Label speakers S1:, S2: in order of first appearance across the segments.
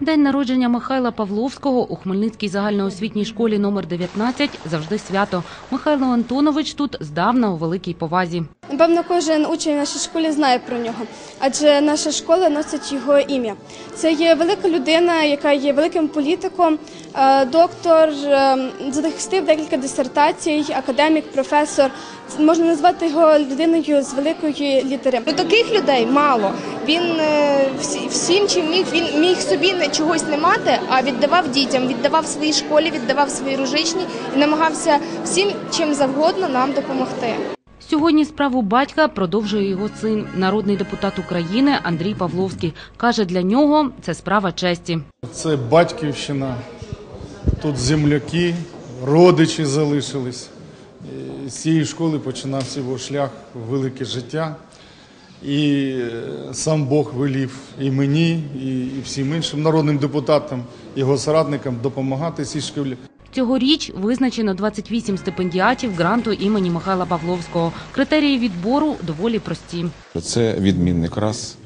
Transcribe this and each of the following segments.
S1: День народження Михайла Павловського у Хмельницькій загальноосвітній школі номер 19 завжди свято. Михайло Антонович тут здавна у великій повазі.
S2: Напевно, кожен учень в нашій школі знає про нього, адже наша школа носить його ім'я. Це є велика людина, яка є великим політиком, е, доктор, е, захистив декілька дисертацій, академік, професор. Можна назвати його людиною з великої літери.
S3: Ну, таких людей мало. Він е, всім чим міг, він міг собі чогось не мати, а віддавав дітям, віддавав своїй школі, віддавав своїй ружичній і намагався всім чим завгодно нам допомогти.
S1: Сьогодні справу батька продовжує його син, народний депутат України Андрій Павловський. Каже, для нього це справа честі.
S4: Це батьківщина, тут земляки, родичі залишились. З цієї школи починався його шлях велике життя. І е, сам Бог велів і мені, і всім іншим народним депутатам, його соратникам допомагати цій школі.
S1: Цьогоріч визначено 28 стипендіатів гранту імені Михайла Павловського. Критерії відбору доволі прості.
S5: Це відмінник раз,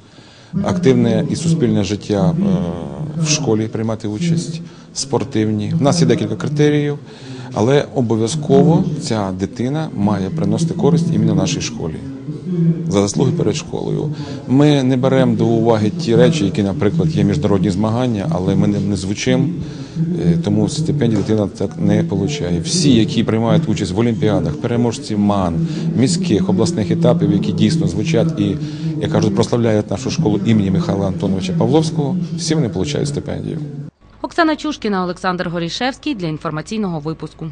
S5: активне і суспільне життя е, в школі приймати участь, спортивні. У нас є декілька критеріїв, але обов'язково ця дитина має приносити користь іменно нашій школі. За заслуги перед школою. Ми не беремо до уваги ті речі, які, наприклад, є міжнародні змагання, але ми не звучимо, тому стипендії дитина так не отримує. Всі, які приймають участь в олімпіадах, переможці МАН, міських, обласних етапів, які дійсно звучать і, як кажуть, прославляють нашу школу імені Михайла Антоновича Павловського, всі вони отримують стипендію.
S1: Оксана Чушкіна, Олександр Горішевський для інформаційного випуску.